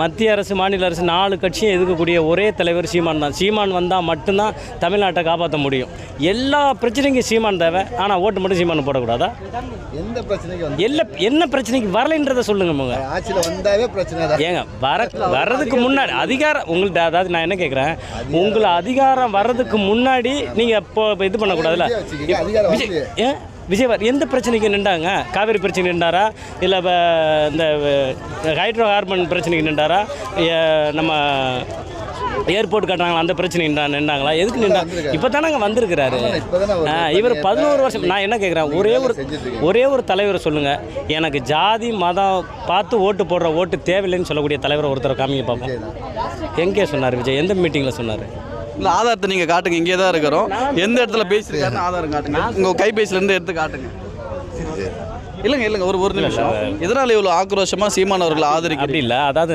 மத்திய அரசு மாநில அரசு நாலு கட்சியும் எதுக்கக்கூடிய ஒரே தலைவர் சீமான் தான். சீமான் வந்தால் மட்டும்தான் தமிழ்நாட்டை காப்பாற்ற முடியும். எல்லா பிரச்சனைக்கும் சீமான் தேவை. ஆனால் ஓட்டு மட்டும் சீமான் போடக்கூடாதா? எந்த பிரச்சனைக்கு எல்லா என்ன பிரச்சனைக்கு வரலைன்றதை சொல்லுங்க போங்க ஆட்சியில் வந்தாவே பிரச்சனை தான். ஏங்க வர வர்றதுக்கு முன்னாடி அதிகாரம் உங்கள்ட்ட அதாவது நான் என்ன கேட்குறேன் உங்களை அதிகாரம் வர்றதுக்கு முன்னாடி நீங்கள் இப்போ இது பண்ணக்கூடாதுல்ல. ஏன் விஜய் வர்- எந்த பிரச்சனைக்கு நின்றாங்க? காவேரி பிரச்சனை நின்றாரா? இல்லை இந்த ஹைட்ரோ கார்பன் பிரச்சனைக்கு நின்றாரா? நம்ம ஏர்போர்ட் கட்டுறாங்களா? அந்த பிரச்சனை நின்றா நின்றாங்களா? எதுக்கு நின்றா. இப்போ தானே வந்திருக்கிறாரு. இவர் பதினோரு வருஷம் நான் என்ன கேட்குறேன் ஒரே ஒரு. ஒரே ஒரு தலைவரை சொல்லுங்கள் எனக்கு ஜாதி மதம் பார்த்து ஓட்டு போடுற ஓட்டு தேவையில்லைன்னு சொல்லக்கூடிய தலைவரை ஒருத்தரை காமிங்க பார்ப்போம் எங்கே சொன்னார் விஜய்? எந்த மீட்டிங்கில் சொன்னார்? இல்லை ஆதாரத்தை நீங்கள் காட்டுங்க. இங்கே தான் இருக்கிறோம். எந்த இடத்துல பேசியிருக்காருன்னு ஆதாரம் காட்டுங்க. உங்கள் கைபேசியிலேருந்து எடுத்து காட்டுங்க. இல்லைங்க இல்லைங்க ஒரு ஒரு நிமிஷம். எதனால் இவ்வளோ ஆக்ரோஷமாக சீமான் அவர்களை ஆதரிக்கிறீங்க? அப்படி இல்லை. அதாவது